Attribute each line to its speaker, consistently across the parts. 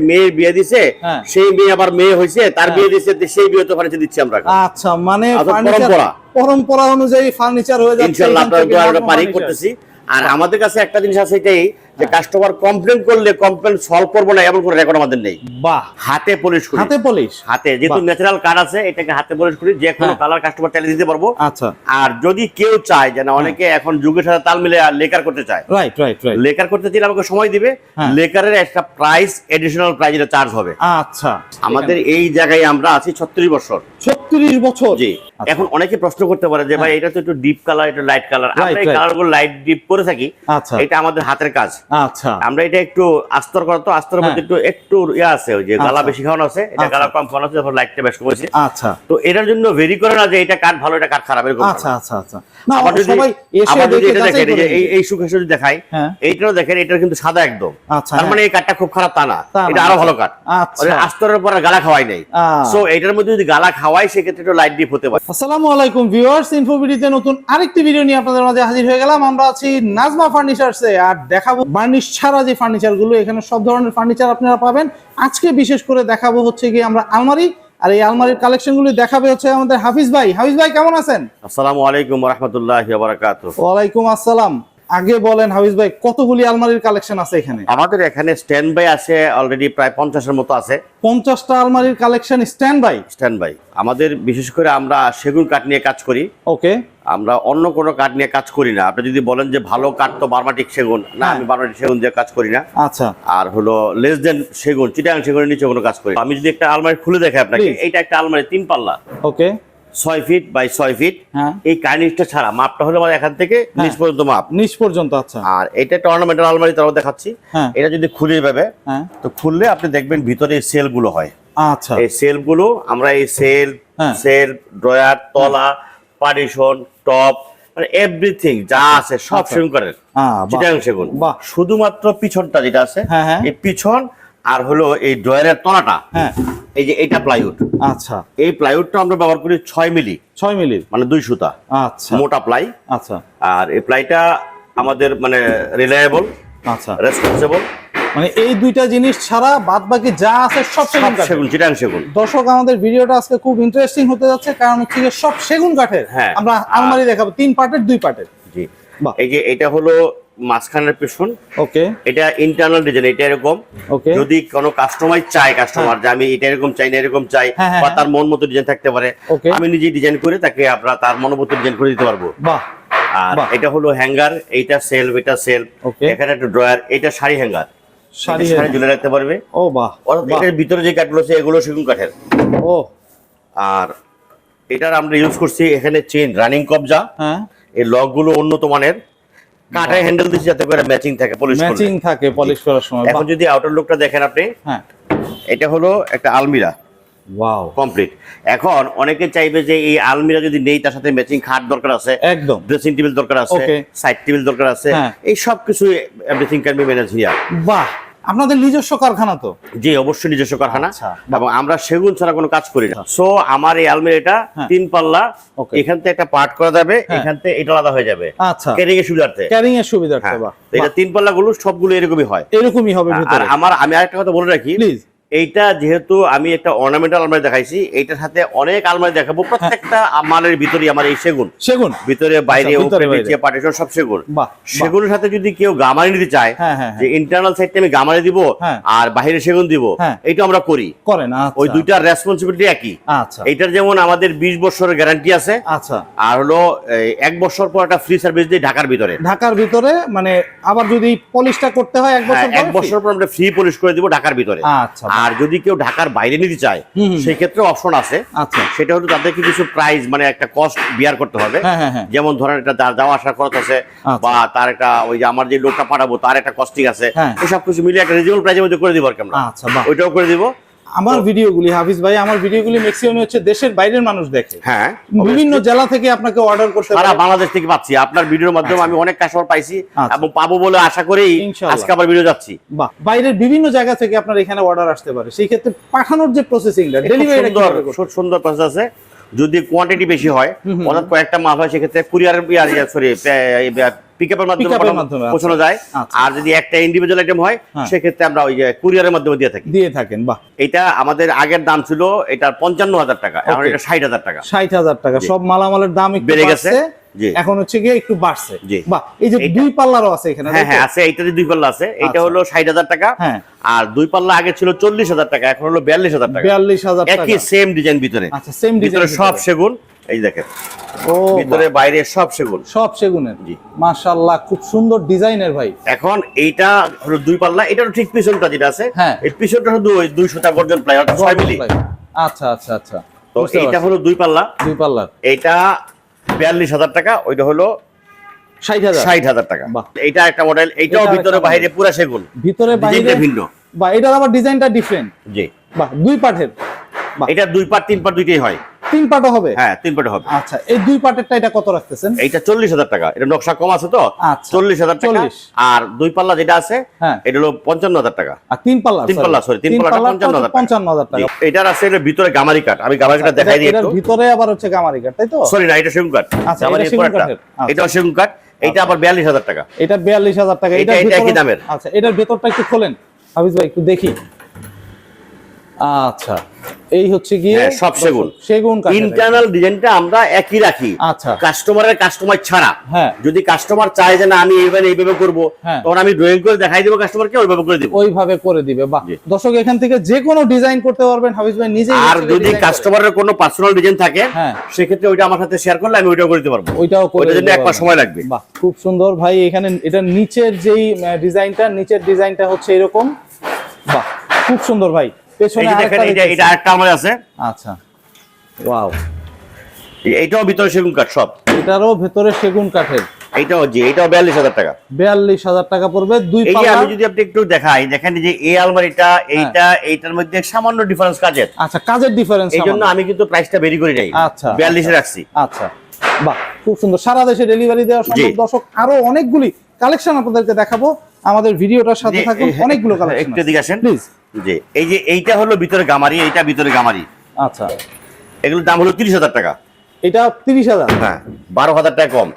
Speaker 1: মেয়ের বিয়ে দিছে
Speaker 2: হ্যাঁ।
Speaker 1: সেই মেয়ে আবার মেয়ে হয়েছে তার
Speaker 2: হ্যাঁ।
Speaker 1: বিয়ে দিছে সেই বিয়ে তো ফার্নিচার দিচ্ছি আমরা
Speaker 2: আচ্ছা মানে
Speaker 1: আচ্ছা, পরম্পরা।
Speaker 2: পরম্পরা অনুযায়ী ফার্নিচার হয়ে যাচ্ছে
Speaker 1: আমরা পারি করতেছি আর আমাদের কাছে একটা জিনিস আছে এটাই যে কাস্টমার কমপ্লেন করলে কমপ্লেন সলভ করব না এমন কোনো রেকর্ড আমাদের নেই।
Speaker 2: বাহ।
Speaker 1: হাতে পলিশ করি।
Speaker 2: হাতে পলিশ
Speaker 1: হাতে যেহেতু ন্যাচারাল কার্ড আছে এটাকে হাতে পলিশ করি যে কোনো
Speaker 2: হ্যাঁ।
Speaker 1: কালার কাস্টমার চাইলে দিতে পারব।
Speaker 2: আচ্ছা।
Speaker 1: আর যদি কেউ চায় যে না অনেকে এখন যুগের সাথে তাল মিলে লেকার করতে চায়।
Speaker 2: রাইট রাইট রাইট
Speaker 1: লেকার করতে চাইলে আমাকে সময় দিবে।
Speaker 2: হ্যাঁ।
Speaker 1: লেকারের একটা প্রাইস এডিশনাল প্রাইস এটা চার্জ হবে।
Speaker 2: আচ্ছা।
Speaker 1: আমাদের এই জায়গায় আমরা আছি ছত্রিশ বছর।
Speaker 2: ছত্রিশ বছর
Speaker 1: জি
Speaker 2: আচ্ছা।
Speaker 1: এখন অনেকে প্রশ্ন করতে পারে যে ভাই এটা তো একটু ডিপ কালার এটা লাইট কালার আমরা এই. কালারগুলো লাইট ডিপ করে থাকি
Speaker 2: আচ্ছা
Speaker 1: এটা আমাদের হাতের কাজ
Speaker 2: আচ্ছা
Speaker 1: আমরা এটা একটু আস্তর করা তো আস্তর মধ্যে
Speaker 2: হ্যাঁ।
Speaker 1: একটু একটু ইয়ে আছে ওই যে গালা
Speaker 2: আচ্ছা।
Speaker 1: বেশি খাওয়ানো আছে এটা
Speaker 2: আচ্ছা।
Speaker 1: গালা কম খাওয়ানো আছে তারপর লাইটটা বেশ কমেছে
Speaker 2: আচ্ছা
Speaker 1: তো এটার জন্য ভেরি করে না যে এটা কাঠ ভালো এটা কাঠ খারাপ এরকম
Speaker 2: আচ্ছা আচ্ছা আচ্ছা না
Speaker 1: আবার যদি আবার যদি এটা দেখেন এই যে এই সুখে যদি দেখাই
Speaker 2: হ্যাঁ।
Speaker 1: এইটাও দেখেন এটা কিন্তু সাদা একদম
Speaker 2: আচ্ছা,
Speaker 1: তার
Speaker 2: হ্যাঁ।
Speaker 1: মানে এই কাঠটা খুব খারাপ তা না এটা
Speaker 2: আরও।
Speaker 1: ভালো কাঠ। আস্তরের পর গালা খাওয়াই নাই সো এটার মধ্যে যদি গালা খাওয়াই সেক্ষেত্রে একটু লাইট ডিপ হতে পারে।
Speaker 2: আসসালামু আলাইকুম ভিউয়ার্স ইনফোভিডিতে নতুন আরেকটি ভিডিও নিয়ে আপনাদের মাঝে হাজির হয়ে গেলাম। আমরা আছি নাজমা ফার্নিচারসে আর দেখাবো বার্নিশ ছাড়া যে ফার্নিচারগুলো এখানে সব ধরনের ফার্নিচার আপনারা পাবেন। আজকে বিশেষ করে দেখাবো হচ্ছে কি আমরা আলমারি আর এই আলমারির কালেকশনগুলো দেখাবে হচ্ছে আমাদের হাফিজ ভাই। হাফিজ ভাই কেমন আছেন?
Speaker 1: আসসালামু আলাইকুম রহমতুল্লাহ বারাকাত
Speaker 2: ওয়ালাইকুম আসসালাম। আগে বলেন হাফিজ ভাই কতগুলি আলমারির কালেকশন আছে এখানে?
Speaker 1: আমাদের এখানে স্ট্যান্ড বাই আছে অলরেডি প্রায় পঞ্চাশের মতো আছে।
Speaker 2: পঞ্চাশটা আলমারির collection stand by
Speaker 1: stand by আমাদের বিশেষ করে আমরা সেগুন কাঠ নিয়ে কাজ করি।
Speaker 2: ওকে
Speaker 1: আমরা অন্য কোনো কাঠ নিয়ে কাজ করি না। আপনি যদি বলেন যে ভালো কাঠ তো বার্মাটিক সেগুন না
Speaker 2: হ্যাঁ।
Speaker 1: আমি বার্মাটিক সেগুন দিয়ে কাজ করি না।
Speaker 2: আচ্ছা।
Speaker 1: আর হলো লেস দেন সেগুন চিটাং সেগুনের নিচে কোনো কাজ করি আমি যদি একটা আলমারি খুলে দেখাই আপনাকে. এইটা একটা আলমারি তিন পাল্লা।
Speaker 2: ওকে
Speaker 1: ছয় ফিট বাই ছয় ফিট
Speaker 2: হ্যাঁ।
Speaker 1: এই কার্নিশটা ছাড়া মাপটা হলো আমার এখান থেকে নিচ পর্যন্ত মাপ।
Speaker 2: নিচ পর্যন্ত আচ্ছা।
Speaker 1: আর এটা একটা অর্নামেন্টাল আলমারি তারাও দেখাচ্ছি।
Speaker 2: হ্যাঁ।
Speaker 1: এটা যদি খুলে যাবে
Speaker 2: হ্যাঁ।
Speaker 1: তো খুললে আপনি দেখবেন ভিতরে সেলগুলো হয়।
Speaker 2: আচ্ছা।
Speaker 1: এই সেলগুলো আমরা এই সেল
Speaker 2: হ্যাঁ।
Speaker 1: সেল ড্রয়ার তলা পার্টিশন টপ মানে এভরিথিং যা আছে সব
Speaker 2: আচ্ছা।
Speaker 1: সেগুন করেন।
Speaker 2: আহ, বাহ।
Speaker 1: সেগুন। শুধুমাত্র পিছনটা যেটা আছে
Speaker 2: হ্যাঁ, হ্যাঁ।
Speaker 1: এই পিছন আর হলো এই ড্রয়ারের তলাটা
Speaker 2: হ্যাঁ।
Speaker 1: এই যে এটা প্লাইউড
Speaker 2: আচ্ছা।
Speaker 1: এই প্লাইউডটা আমরা ব্যবহার করি ছয় মিলি।
Speaker 2: ছয় মিলির
Speaker 1: মানে দুই সুতা।
Speaker 2: আচ্ছা।
Speaker 1: মোটা প্লাই
Speaker 2: আচ্ছা।
Speaker 1: আর এই প্লাইটা আমাদের মানে রিলায়েবল
Speaker 2: আচ্ছা।
Speaker 1: রেসপন্সিবল
Speaker 2: মানে এই দুইটা জিনিস ছাড়া বাদ বাকি যা আছে সব সেগুন কাঠের
Speaker 1: সেগুন চিটাং সেগুন।
Speaker 2: দর্শক আমাদের ভিডিওটা আজকে খুব ইন্টারেস্টিং হতে যাচ্ছে কারণ হচ্ছে যে সব সেগুন কাঠের।
Speaker 1: হ্যাঁ।
Speaker 2: আমরা আলমারি দেখাবো তিন পার্টের দুই পার্টের
Speaker 1: জি।
Speaker 2: বাহ।
Speaker 1: এই যে এটা হলো মাঝখানের পেছন।
Speaker 2: ওকে।
Speaker 1: এটা ইন্টারনাল ডিজাইন এটা এরকম।
Speaker 2: ওকে।
Speaker 1: যদি কোনো কাস্টমাইজ চায় কাস্টমার যে আমি এটা এরকম চাই না এরকম চাই
Speaker 2: হ্যাঁ, হ্যাঁ,
Speaker 1: বা
Speaker 2: হ্যাঁ।
Speaker 1: তার মন মতো ডিজাইন থাকতে পারে আমি নিজেই ডিজাইন করে তাকে আমরা তার মনোমতো ডিজাইন করে দিতে পারব।
Speaker 2: বাহ।
Speaker 1: আর এটা হলো হ্যাঙ্গার এইটা সেলফ এটা সেলফ এখানে একটা ড্রয়ার এটা শাড়ি হ্যাঙ্গার
Speaker 2: শাড়ি
Speaker 1: শাড়ি ঝুলে রাখতে পারবে।
Speaker 2: ও বাহ
Speaker 1: এটার ভিতরে যে কাঠগুলো আছে এগুলো সেগুন কাঠের।
Speaker 2: ও।
Speaker 1: আর এটার আমরা ইউজ করছি এখানে চেন রানিং কবজা।
Speaker 2: হ্যাঁ।
Speaker 1: এই লকগুলো উন্নত মানের। কাঠে হ্যান্ডেল দিছি যাতে করে ম্যাচিং থাকে পলিশ
Speaker 2: ম্যাচিং থাকে পলিশ করার সময়
Speaker 1: এখন যদি আউটার লুকটা দেখেন আপনি
Speaker 2: হ্যাঁ।
Speaker 1: এটা হলো একটা আলমিরা।
Speaker 2: ওয়াও
Speaker 1: কমপ্লিট এখন অনেকে চাইবে যে এই আলমিরা যদি নেই তার সাথে ম্যাচিং খাট দরকার আছে
Speaker 2: একদম।
Speaker 1: ড্রেসিং টেবিল দরকার আছে সাইড টেবিল দরকার আছে
Speaker 2: হ্যাঁ।
Speaker 1: এই সব কিছু everything can be manage here
Speaker 2: বাহ! আপনাদের নিজস্ব কারখানা তো।
Speaker 1: জি অবশ্যই নিজস্ব কারখানা।
Speaker 2: আচ্ছা।
Speaker 1: এবং আমরা সেগুন ছাড়া কোনো কাজ করি না। সো আমার এই আলমিরাটা
Speaker 2: হ্যাঁ।
Speaker 1: তিন পাল্লা এখান থেকে একটা পার্ট করা যাবে
Speaker 2: হ্যাঁ।
Speaker 1: এখান থেকে এটা আলাদা হয়ে যাবে।
Speaker 2: আচ্ছা।
Speaker 1: ক্যারিং এর সুবিধার্থে।
Speaker 2: ক্যারিং এর সুবিধার্থে
Speaker 1: হ্যাঁ। এটা তিন পাল্লা গুলো সবগুলো এরকমই হয়।
Speaker 2: এরকমই হবে
Speaker 1: আর আমার আমি আরেকটা কথা বলে রাখি।
Speaker 2: প্লিজ
Speaker 1: এইটা যেহেতু আমি একটা অর্নামেন্টাল আলমারি দেখাইছি এইটার সাথে অনেক আলমারি দেখাবো। প্রত্যেকটা মালের ভিতরে আমার এই সেগুন।
Speaker 2: সেগুন?
Speaker 1: ভিতরে বাইরে
Speaker 2: আচ্ছা, বাইরে।
Speaker 1: নিচে পার্টিশন সব সেগুন।
Speaker 2: বাহ
Speaker 1: সেগুলোর সাথে যদি কেউ গামারি নিতে চায়
Speaker 2: হ্যাঁ, হ্যাঁ,
Speaker 1: যে ইন্টারনাল সাইডটা আমি গামারি দিব
Speaker 2: হ্যাঁ।
Speaker 1: আর বাইরে সেগুন দিব
Speaker 2: হ্যাঁ।
Speaker 1: এটা আমরা করি।
Speaker 2: করেন আচ্ছা।
Speaker 1: ওই দুইটার রেসপন্সিবিলিটি একই।
Speaker 2: আচ্ছা।
Speaker 1: এইটার যেমন আমাদের বিশ বছরের গ্যারান্টি আছে
Speaker 2: আচ্ছা।
Speaker 1: আর হলো এক বছর পর একটা ফ্রি সার্ভিস দিই ঢাকার ভিতরে।
Speaker 2: ঢাকার ভিতরে মানে আবার যদি পলিশটা করতে হয় এক বছর
Speaker 1: হ্যাঁ, এক বছর পর আমরা ফ্রি পলিশ করে দিব ঢাকার ভিতরে।
Speaker 2: আচ্ছা।
Speaker 1: আর যদি কেউ ঢাকার বাইরে নিতে চায়। সেই ক্ষেত্রে অপশন আছে।
Speaker 2: আচ্ছা।
Speaker 1: সেটা হলো তাদেরকে কিছু প্রাইস মানে একটা কস্ট বিয়ার করতে হবে।
Speaker 2: হ্যাঁ হ্যাঁ হ্যাঁ।
Speaker 1: যেমন ধরেন একটা যার যাওয়া আসার খরচ আছে
Speaker 2: আচ্ছা।
Speaker 1: বা তার একটা ওই যে আমার যে লোকটা পাঠাবো তার একটা কস্টিং আছে। এসব কিছু মিলে একটা রিজনেবল প্রাইসের মধ্যে করে দিব আর কি আমরা।
Speaker 2: আচ্ছা
Speaker 1: ওইটাও করে দিব।
Speaker 2: আমার ভিডিওগুলি হাফিজ ভাই আমার ভিডিওগুলি ম্যাক্সিমাম হচ্ছে দেশের বাইরের মানুষ দেখে।
Speaker 1: হ্যাঁ
Speaker 2: বিভিন্ন জেলা থেকে আপনাকে অর্ডার করতে
Speaker 1: সারা বাংলাদেশ থেকে পাচ্ছি। আপনার ভিডিওর মাধ্যমে আমি অনেক কাস্টমার পাইছি
Speaker 2: আচ্ছা।
Speaker 1: এবং পাবো বলে আশা করেই
Speaker 2: ইনশাআল্লাহ।
Speaker 1: আজকে আবার ভিডিও যাচ্ছি।
Speaker 2: বাহ বাইরের বিভিন্ন জায়গা থেকে আপনার এখানে অর্ডার আসতে পারে। সেই ক্ষেত্রে পাঠানোর যে প্রসেসিংটা
Speaker 1: খুব
Speaker 2: ডেলিভারিটা
Speaker 1: সুন্দর খুব সুন্দর প্রসেস আছে। যদি কোয়ান্টিটি বেশি হয় অর্থাৎ কয়েকটা মাল হয় সেক্ষেত্রে কুরিয়ার সরি পিকআপের মাধ্যমে
Speaker 2: আচ্ছা।
Speaker 1: পৌঁছানো যায়।
Speaker 2: আচ্ছা।
Speaker 1: আর যদি একটা ইন্ডিভিজুয়াল আইটেম হয়
Speaker 2: হ্যাঁ।
Speaker 1: সেক্ষেত্রে আমরা ওই যে কুরিয়ারের মাধ্যমে দিয়ে থাকি।
Speaker 2: দিয়ে থাকেন বাহ।
Speaker 1: এটা আমাদের আগের দাম ছিল এটা পঞ্চান্ন হাজার টাকা এখন এটা ষাট হাজার টাকা।
Speaker 2: ষাট হাজার টাকা সব মালামালের দাম
Speaker 1: বেড়ে গেছে।
Speaker 2: এখন হচ্ছে গিয়ে একটু বাড়ছে। বাহ এই যে দুই পাল্লারও আছে এখানে
Speaker 1: হ্যাঁ হ্যাঁ আছে এইটাতে দুই পাল্লা আছে। এটা
Speaker 2: আচ্ছা।
Speaker 1: হলো ষাট হাজার টাকা।
Speaker 2: হ্যাঁ।
Speaker 1: আর দুই পাল্লা আগে ছিল চল্লিশ হাজার টাকা এখন হলো বিয়াল্লিশ হাজার টাকা।
Speaker 2: বিয়াল্লিশ হাজার
Speaker 1: একই সেম ডিজাইন ভিতরে।
Speaker 2: আচ্ছা সেম
Speaker 1: সব সেগুন। এই দেখেন।
Speaker 2: ও
Speaker 1: ভিতরে বাইরে সব সেগুন।
Speaker 2: সব সেগুনের।
Speaker 1: জি।
Speaker 2: মাশাআল্লাহ খুব সুন্দর ডিজাইনের ভাই।
Speaker 1: এখন এইটা হলো দুই পাল্লা এটার ঠিক পিছনটা যেটা আছে
Speaker 2: হ্যাঁ।
Speaker 1: এই পিছনটা শুধু ওই দুইশো টাকা গর্জন প্লাই অর্থাৎ ছয় মিলি।
Speaker 2: আচ্ছা আচ্ছা আচ্ছা।
Speaker 1: তো এইটা হলো দুই পাল্লা।
Speaker 2: দুই পাল্লার
Speaker 1: এইটা বিয়াল্লিশ হাজার টাকা ওইটা হলো
Speaker 2: ষাট হাজার।
Speaker 1: ষাট হাজার টাকা।
Speaker 2: বাহ।
Speaker 1: এইটা একটা মডেল এইটাও ভিতরে বাইরে পুরা সেগুন।
Speaker 2: ভিতরে বাইরে
Speaker 1: ভিন্ন।
Speaker 2: বা এটার আবার ডিজাইনটা ডিফারেন্ট
Speaker 1: জি।
Speaker 2: বাহ দুই পার্টের বাহ।
Speaker 1: এটা দুই পার্ট তিন পার্ট দুইটাই হয়।
Speaker 2: তিন পার্টও হবে?
Speaker 1: হ্যাঁ তিন পার্ট হবে।
Speaker 2: আচ্ছা এই দুই পার্টেরটা এটা কত রাখতেছেন?
Speaker 1: এইটা চল্লিশ হাজার টাকা। এটা নকশা কম আছে তো?
Speaker 2: আচ্ছা।
Speaker 1: চল্লিশ হাজার টাকা। আর দুই পাল্লা যেটা আছে
Speaker 2: হ্যাঁ।
Speaker 1: এটা হলো পঞ্চান্ন হাজার টাকা।
Speaker 2: আর তিন পাল্লা
Speaker 1: তিন পাল্লা, sorry, তিন পাল্লাটা 55,000 টাকা।
Speaker 2: পঞ্চান্ন হাজার টাকা।
Speaker 1: এটার আছে এটার ভিতরে গামারি কাঠ। আমি গামারি কাঠ দেখাই দিই
Speaker 2: এটার ভিতরে আবার হচ্ছে গামারি কাঠ তাই তো?
Speaker 1: সরি না এটা সেগুন কাঠ।
Speaker 2: আচ্ছা, এটা সেগুন। আচ্ছা।
Speaker 1: কাঠ এটা আবার বিয়াল্লিশ হাজার টাকা।
Speaker 2: এটা বিয়াল্লিশ হাজার টাকা
Speaker 1: এটা- একই দামের।
Speaker 2: আচ্ছা এটার ভেতরটা একটু খোলেন। হাফিজ ভাই একটু দেখি। আচ্ছা এই হচ্ছে গিয়ে
Speaker 1: হ্যাঁ, সব সেগুন।
Speaker 2: সেগুন
Speaker 1: ইন্টারনাল ডিজাইনটা আমরা একই রাখি।
Speaker 2: আচ্ছা।
Speaker 1: কাস্টমারের কাস্টমার ছাড়া।
Speaker 2: হ্যাঁ।
Speaker 1: যদি কাস্টমার চায় যে না আমি এইভাবে এইভাবে করব
Speaker 2: হ্যাঁ।
Speaker 1: তখন আমি ড্রয়িং করে দেখাই দেবো কাস্টমারকে ওইভাবে করে দিব।
Speaker 2: ওইভাবে করে দিবে। বাহ। দর্শক এখান থেকে যে কোনো ডিজাইন করতে পারবেন হাফিজ ভাই নিজে
Speaker 1: আর যদি কাস্টমারের কোনো পার্সোনাল ডিজাইন থাকে
Speaker 2: হ্যাঁ।
Speaker 1: সেক্ষেত্রে ওইটা আমার সাথে শেয়ার করলে আমি ওইটাও করতে পারব।
Speaker 2: ওইটাও করে
Speaker 1: জন্য এক মাস সময় লাগবে।
Speaker 2: বাহ খুব সুন্দর ভাই এখানে এটা নিচের যেই ডিজাইনটা নিচের ডিজাইনটা হচ্ছে এরকম। বাহ খুব সুন্দর ভাই। পেছনে
Speaker 1: দেখেন এটা এটা আরেকটা আমার আছে।
Speaker 2: আচ্ছা। ওয়াও।
Speaker 1: এই- ভিতরে সেগুন কাঠ সব?
Speaker 2: এটারও ভেতরে সেগুন কাঠের।
Speaker 1: এইটাও জি এইটাও বিয়াল্লিশ হাজার টাকা।
Speaker 2: বিয়াল্লিশ হাজার টাকা পড়বে দুই পাল্লা।
Speaker 1: আমি যদি আপনি একটু দেখাই দেখেন যে এই আলমারিটা এইটা এইটার মধ্যে সামান্য ডিফারেন্স কাজের।
Speaker 2: আচ্ছা কাজের ডিফারেন্স
Speaker 1: এই জন্য আমি কিন্তু প্রাইসটা বেরি করি নাই
Speaker 2: আচ্ছা,
Speaker 1: বিয়াল্লিশে রাখছি।
Speaker 2: আচ্ছা। বাহ খুব সুন্দর। সারা দেশে ডেলিভারি দেওয়া সম্ভব। দর্শক আরও অনেকগুলি কালেকশন আপনাদেরকে দেখাবো। আমাদের ভিডিওটার সাথে থাকুন অনেকগুলো কালেকশন
Speaker 1: একটু এদিকে আসেন।
Speaker 2: প্লিজ
Speaker 1: যে এই যে এইটা হলো ভিতরে গামারি এইটা ভিতরে গামারি।
Speaker 2: আচ্ছা।
Speaker 1: এগুলোর দাম হলো তিরিশ হাজার টাকা।
Speaker 2: এটা তিরিশ হাজার?
Speaker 1: হ্যাঁ বারো হাজার টাকা কম।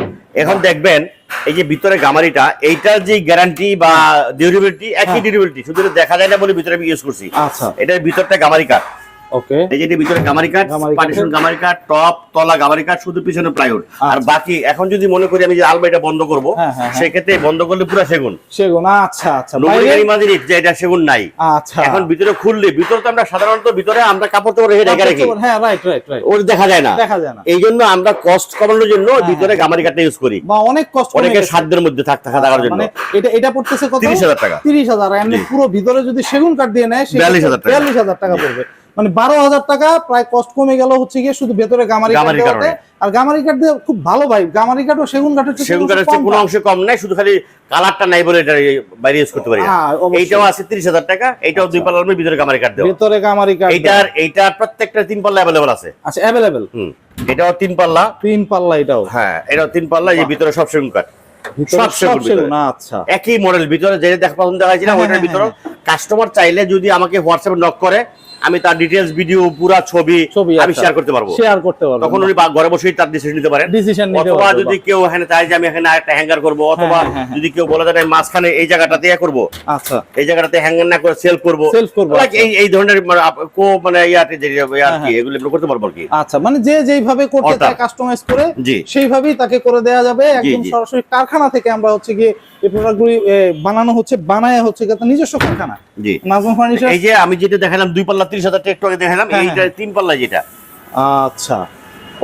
Speaker 1: এখন দেখবেন এই যে ভিতরে গামারিটা এইটার যে গ্যারান্টি বা ডিউরেবিলিটি একই
Speaker 2: হ্যাঁ।
Speaker 1: ডিউরেবিলিটি শুধু দেখা যায় না বলে ভিতরে আমি ইউজ করছি।
Speaker 2: আচ্ছা।
Speaker 1: এটার ভিতরটা গামারি কাঠ
Speaker 2: ওকে
Speaker 1: এই যে ভিতরে গামারি কাঠ পার্টিশন গামারি কাঠ টপ তলা গামারি কাঠ শুধু পিছনে প্লাইউড আর
Speaker 2: আচ্ছা।
Speaker 1: বাকি এখন যদি মনে করি আমি যে আলমারিটা বন্ধ করব
Speaker 2: হ্যাঁ, হ্যাঁ, হ্যাঁ।
Speaker 1: সেক্ষেত্রে বন্ধ করলে পুরো সেগুন।
Speaker 2: সেগুন আচ্ছা আচ্ছা।
Speaker 1: নবীন
Speaker 2: বাইরে-
Speaker 1: যে এটা সেগুন নাই।
Speaker 2: আচ্ছা।
Speaker 1: এখন ভিতরে খুললে ভিতরে তো আমরা সাধারণত ভিতরে আমরা কাপড় চোপড় রেখে রেখে। রাখি
Speaker 2: হ্যাঁ রাইট রাইট রাইট
Speaker 1: ওর দেখা যায় না।
Speaker 2: দেখা যায় না।
Speaker 1: এই জন্য আমরা কস্ট কমানোর জন্য
Speaker 2: হ্যাঁ,
Speaker 1: ভিতরে গামারি কাঠটা ইউজ করি।
Speaker 2: বা অনেক কষ্ট
Speaker 1: অনেকের সাধ্যের মধ্যে থাক থাকা থাকার জন্য।
Speaker 2: মানে এটা এটা পড়তেছে কত?
Speaker 1: 30,000 টাকা।
Speaker 2: তিরিশ হাজার এমনি পুরো ভিতরে যদি সেগুন কাঠ দিয়ে নেয়
Speaker 1: 42,000 টাকা।
Speaker 2: হাজার টাকা পড়বে। মানে বারো হাজার টাকা প্রায় কষ্ট কমে গেল হচ্ছে গিয়ে শুধু ভেতরে গামারি। আর গামারি কাঠ দিয়ে খুব ভালো ভাই গামারি কাঠ ও সেগুন কাঠের
Speaker 1: সেগুন কাঠের কোনো। অংশে কম নাই শুধু খালি কালারটা নাই বলে এটা বাইরে ইউজ করতে পারি।
Speaker 2: হ্যাঁ,
Speaker 1: এইটাও আছে তিরিশ হাজার টাকা এইটাও দুই পাল্লার মধ্যে ভিতরে গামারি কাঠ দেওয়া।
Speaker 2: ভেতরে গামারি কাঠ
Speaker 1: এইটার এইটার প্রত্যেকটা তিন পাল্লা অ্যাভেলেবল আছে।
Speaker 2: আচ্ছা অ্যাভেলেবেল
Speaker 1: হুম। এটাও তিন পাল্লা।
Speaker 2: তিন পাল্লা এটাও।
Speaker 1: হ্যাঁ এটাও তিন পাল্লা এই ভিতরে সব সেগুন কাঠ
Speaker 2: আচ্ছা।
Speaker 1: একই মডেল ভিতরে যে দেখা পছন্দ দেখাইছিলাম
Speaker 2: হ্যাঁ,
Speaker 1: ওইটার
Speaker 2: হ্যাঁ,
Speaker 1: ভিতরে কাস্টমার চাইলে যদি আমাকে হোয়াটসঅ্যাপে নক করে আমি তার ডিটেলস ভিডিও পুরা ছবি আমি শেয়ার করতে পারব।
Speaker 2: শেয়ার করতে পারব।
Speaker 1: তখন উনি ঘরে বসেই তার ডিসিশন নিতে পারেন।
Speaker 2: ডিসিশন নিতে
Speaker 1: অথবা যদি কেউ এখানে চায় যে আমি এখানে একটা হ্যাঙ্গার করব অথবা
Speaker 2: হ্যাঁ, হ্যাঁ।
Speaker 1: যদি কেউ বলে যে আমি মাঝখানে এই জায়গাটাতে ইয়ে করব।
Speaker 2: আচ্ছা।
Speaker 1: এই জায়গাটাতে হ্যাঙ্গার না করে সেল করব।
Speaker 2: Self করব, আচ্ছা।
Speaker 1: এই এই ধরনের মানে কো মানে ইয়াতে যে
Speaker 2: হ্যাঁ,
Speaker 1: কি এগুলো আমরা করতে পারব আর কি।
Speaker 2: আচ্ছা মানে যে যেইভাবে করতে. চায় কাস্টমাইজ করে। সেইভাবেই তাকে করে দেওয়া যাবে। একদম সরাসরি কারখানা থেকে আমরা হচ্ছে গিয়ে এই প্রোডাক্টগুলি বানানো হচ্ছে বানায় হচ্ছে নিজস্ব কারখানা।
Speaker 1: জি।
Speaker 2: ফার্নিচার
Speaker 1: এই যে আমি যেটা দেখালাম দুই পাল্লা তিরিশ হাজার টাকা একটু আগে দেখালাম
Speaker 2: হ্যাঁ,
Speaker 1: এইটা তিন পাল্লা যেটা।
Speaker 2: আচ্ছা।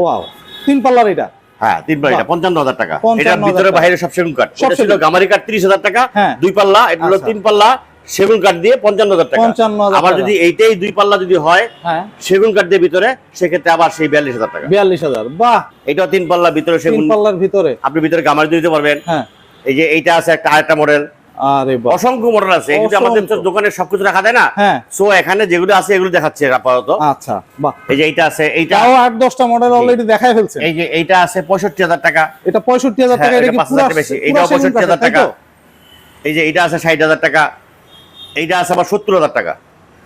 Speaker 2: ওয়াও। তিন পাল্লার এটা?
Speaker 1: হ্যাঁ তিন পাল্লা পঞ্চান্ন হাজার টাকা। এটার ভিতরে বাইরে সব সেগুন কাঠ।
Speaker 2: সব
Speaker 1: ছিল গামারি কাঠ তিরিশ হাজার টাকা
Speaker 2: হ্যাঁ।
Speaker 1: দুই পাল্লা এটা হলো
Speaker 2: আচ্ছা।
Speaker 1: তিন পাল্লা সেগুন কাঠ দিয়ে পঞ্চান্ন হাজার টাকা।
Speaker 2: 55,000
Speaker 1: আবার যদি এইটাই দুই পাল্লা যদি হয়
Speaker 2: হ্যাঁ।
Speaker 1: সেগুন কাঠ দিয়ে ভিতরে সেক্ষেত্রে আবার সেই বিয়াল্লিশ হাজার টাকা।
Speaker 2: বিয়াল্লিশ হাজার। বাহ।
Speaker 1: তিন পাল্লা ভিতরে সেগুন
Speaker 2: পাল্লার ভিতরে।
Speaker 1: আপনি ভিতরে গামারি দিতে পারবেন।
Speaker 2: হ্যাঁ।
Speaker 1: এই যে এইটা আছে একটা আরেকটা মডেল অসংখ্য মডেল আছে। আমাদের দোকানে সবকিছু রাখা যায় না?
Speaker 2: হ্যাঁ।
Speaker 1: সো এখানে যেগুলো আছে এগুলো দেখাচ্ছে আপাতত।
Speaker 2: আচ্ছা
Speaker 1: এই যে এইটা আছে এইটা
Speaker 2: আট দশটা মডেল অলরেডি দেখাই ফেলছে।
Speaker 1: এই যে এইটা আছে পঁয়ষট্টি হাজার টাকা।
Speaker 2: এটা পঁয়ষট্টি হাজার
Speaker 1: হ্যাঁ,
Speaker 2: টাকা এটা কি
Speaker 1: পাঁচ হাজার বেশি। 65,000
Speaker 2: কাঠের, তাই
Speaker 1: টাকা। এই যে এইটা আছে ষাট হাজার টাকা। এইটা আছে আবার সত্তর হাজার টাকা।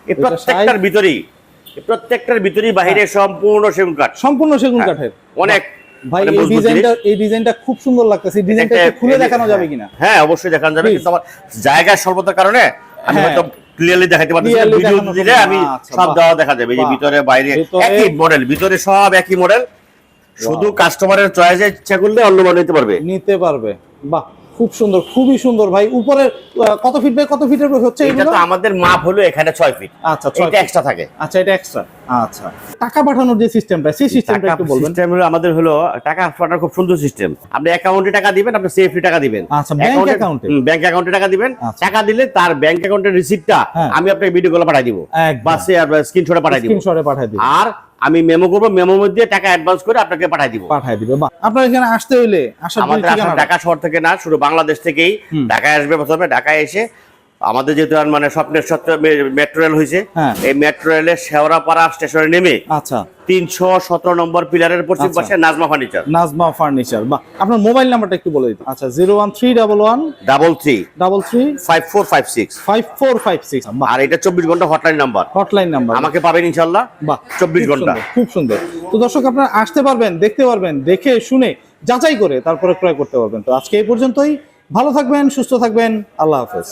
Speaker 1: এই প্রত্যেকটার ভিতরেই প্রত্যেকটার ভিতরেই বাহিরে সম্পূর্ণ সেগুন কাঠ।
Speaker 2: সম্পূর্ণ সেগুন
Speaker 1: হ্যাঁ,
Speaker 2: কাঠের।
Speaker 1: অনেক
Speaker 2: ভাই
Speaker 1: মানে
Speaker 2: এই ডিজাইনটা এই ডিজাইনটা খুব সুন্দর লাগতেছে। ডিজাইনটা খুলে দেখানো যাবে কিনা?
Speaker 1: হ্যাঁ অবশ্যই দেখানো যাবে। কিন্তু আমার জায়গার স্বল্পতার কারণে আমি
Speaker 2: হ্যাঁ।
Speaker 1: হয়তো ক্লিয়ারলি দেখাতে পারতেছি না। ভিডিও দিলে আমি
Speaker 2: আচ্ছা,
Speaker 1: সব দেওয়া দেখা যাবে। এই যে ভিতরে বাইরে একই মডেল ভিতরে সব একই মডেল শুধু কাস্টমারের চয়েসে ইচ্ছা করলে অন্য মানে নিতে পারবে।
Speaker 2: নিতে পারবে। বাহ। খুব সুন্দর খুবই সুন্দর ভাই। উপরে কত ফিট বাই কত ফিটের হচ্ছে
Speaker 1: এটা তো আমাদের মাপ হলো এখানে ছয় ফিট
Speaker 2: আচ্ছা
Speaker 1: এটা এক্সট্রা থাকে।
Speaker 2: আচ্ছা এটা এক্সট্রা আচ্ছা। টাকা পাঠানোর যে সিস্টেমটা সেই সিস্টেমটা একটু বলবেন।
Speaker 1: সিস্টেম হলো আমাদের হলো টাকা পাঠানোর খুব সুন্দর সিস্টেম আপনি অ্যাকাউন্টে টাকা দিবেন আপনি সেফলি টাকা দিবেন।
Speaker 2: আচ্ছা, account এ?
Speaker 1: ব্যাংক অ্যাকাউন্টে টাকা দিবেন।
Speaker 2: আচ্ছা।
Speaker 1: টাকা দিলে তার ব্যাংক অ্যাকাউন্টের রিসিপ্টটা। আমি আপনাকে ভিডিও কলে পাঠিয়ে দিব।
Speaker 2: একদম।
Speaker 1: বা স্ক্রিনশটে পাঠিয়ে দিব।
Speaker 2: স্ক্রিনশটে পাঠিয়ে দিবে।
Speaker 1: আর আমি মেমো করব মেমোর মধ্যে টাকা অ্যাডভান্স করে আপনাকে পাঠিয়ে দিব
Speaker 2: পাঠিয়ে দিবে আপনার এখানে আসতে হইলে
Speaker 1: আমাদের ঢাকা শহর থেকে না শুধু বাংলাদেশ থেকেই। ঢাকায় আসবে প্রথমে ঢাকায় এসে আমাদের যেহেতু মানে স্বপ্নের সত্য মেট্রো রেল হয়েছে
Speaker 2: হ্যাঁ।
Speaker 1: এই মেট্রো রেলের শেওড়াপাড়া স্টেশনে নেমে
Speaker 2: আচ্ছা।
Speaker 1: তিনশো সতেরো নম্বর পিলারের পশ্চিম
Speaker 2: আচ্ছা।
Speaker 1: পাশে নাজমা ফার্নিচার।
Speaker 2: নাজমা ফার্নিচার। বাহ আপনার মোবাইল নাম্বারটা একটু বলে দিন আচ্ছা zero one three double one
Speaker 1: double three.
Speaker 2: Double three
Speaker 1: five four five six.
Speaker 2: Five four five six.
Speaker 1: আর এটা চব্বিশ ঘণ্টা হটলাইন নাম্বার।
Speaker 2: Hotline number.
Speaker 1: আমাকে পাবেন ইনশাল্লাহ। 24
Speaker 2: খুব ঘণ্টা। খুব সুন্দর। তো দর্শক আপনারা আসতে পারবেন দেখতে পারবেন দেখে শুনে যাচাই করে তারপরে ক্রয় করতে পারবেন। তো আজকে এই পর্যন্তই। ভালো থাকবেন সুস্থ থাকবেন। আল্লাহ হাফেজ।